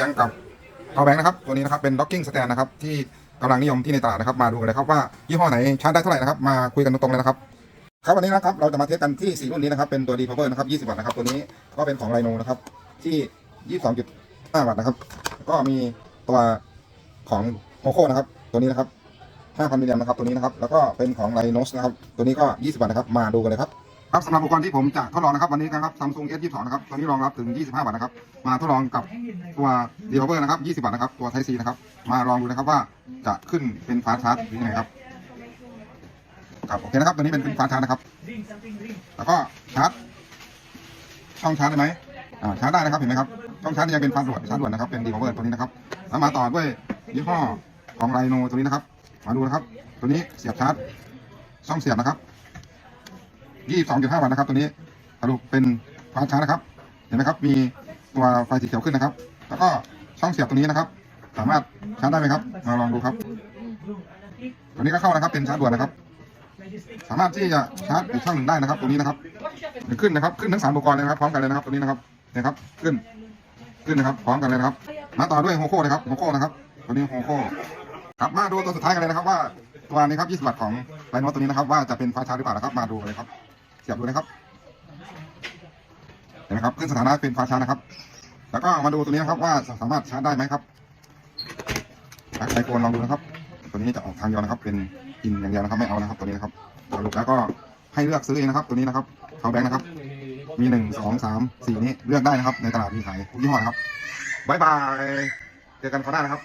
ยังกับเอาแบงค์นะครับ ตัวนี้นะครับเป็น docking stand นะครับ ที่กำลังนิยมที่ในตลาดนะครับ มาดูกันเลยครับว่ายี่ห้อไหนชาร์จได้เท่าไหร่นะครับ มาคุยกันตรงๆเลยนะครับ ครับวันนี้นะครับเราจะมาเทสกันที่ 4 รุ่นนี้นะครับ เป็นตัว D Power นะครับ 20 วัตต์นะครับ ตัวนี้ก็เป็นของไ i โนนะครับ ที่ 22.5 วัตต์นะครับ ก็มีตัวของโฮโคนะครับ ตัวนี้นะครับ 5,000มิลลิแอมป์นะครับ ตัวนี้นะครับ แล้วก็เป็นของไ i โนสนะครับ ตัวนี้ก็ 20 วัตต์นะครับ มาดูกันเลยครับ ครับสำหรับอุปกรณ์ที่ผมจะทดลองนะครับวันนี้นะครับ Samsung S22 นะครับตัวนี้รองรับถึง 25 วัตต์นะครับ มาทดลองกับตัว d e v o r นะครับ 20 วัตต์นะครับ ตัว Type C นะครับ มาลองดูนะครับว่าจะขึ้นเป็นฟาชาร์จหรือยังไงครับครับโอเคนะครับตัวนี้เป็นฟาชาร์จนะครับ แล้วก็ชาร์จช่องชาร์จได้ไหมอ่าชาร์จได้นะครับเห็นไหมครับช่องชาร์จยังเป็นฟาสต์ด่วนชาร์จด่วนนะครับเป็น d e v o r ตัวนี้นะครับแล้วมาต่อด้วยยี่ห้อของไรโนตัวนี้นะครับ มาดูนะครับ ตัวนี้เสียบชาร์จช่องเสียบนะครับ 22.5วัตต์นะครับตัวนี้สรุปเป็นฟาสต์ชาร์จนะครับ เห็นไหมครับมีตัวไฟสีเขียวขึ้นนะครับ แล้วก็ช่องเสียบตัวนี้นะครับ สามารถชาร์จได้ไหมครับมาลองดูครับ ตัวนี้ก็เข้านะครับเป็นชาร์จด่วนนะครับ สามารถที่จะชาร์จอีกช่องหนึ่งได้นะครับ ตัวนี้นะครับขึ้นนะครับขึ้นทั้งสามอุปกรณ์เลยนะครับพร้อมกันเลยนะครับตัวนี้นะครับเนี่ยครับขึ้นขึ้นนะครับพร้อมกันเลยนะครับ มาต่อด้วยโฮโค่นะครับโฮโค่นะครับ ตัวนี้โฮโค่ครับมาดูตัวสุดท้ายกันเลยนะครับว่าตัวนี้ครับ 20 วัตต์ของไลโนตัวนี้นะครับ ว่าจะเป็นฟ้าชาร์จหรือเปล่านะครับ มาดูเลยครับ เสียบดูนะครับเห็นไหมครับขึ้นสถานะเป็นฟ้าชาร์จนะครับ แล้วก็มาดูตัวนี้นะครับว่าสามารถชาร์จได้ไหมครับไอโฟนลองดูนะครับ ตัวนี้จะออกทางเดียวนะครับ เป็นอินอย่างเดียวนะครับไม่เอานะครับตัวนี้นะครับสรุปแล้วก็ให้เลือกซื้อเองนะครับ ตัวนี้นะครับเขาแบงค์นะครับ มีหนึ่งสองสามสี่นี้เลือกได้นะครับ ในตลาดมีขายทุกยี่ห้อนะครับบายบาย เจอกันคราวหน้านะครับ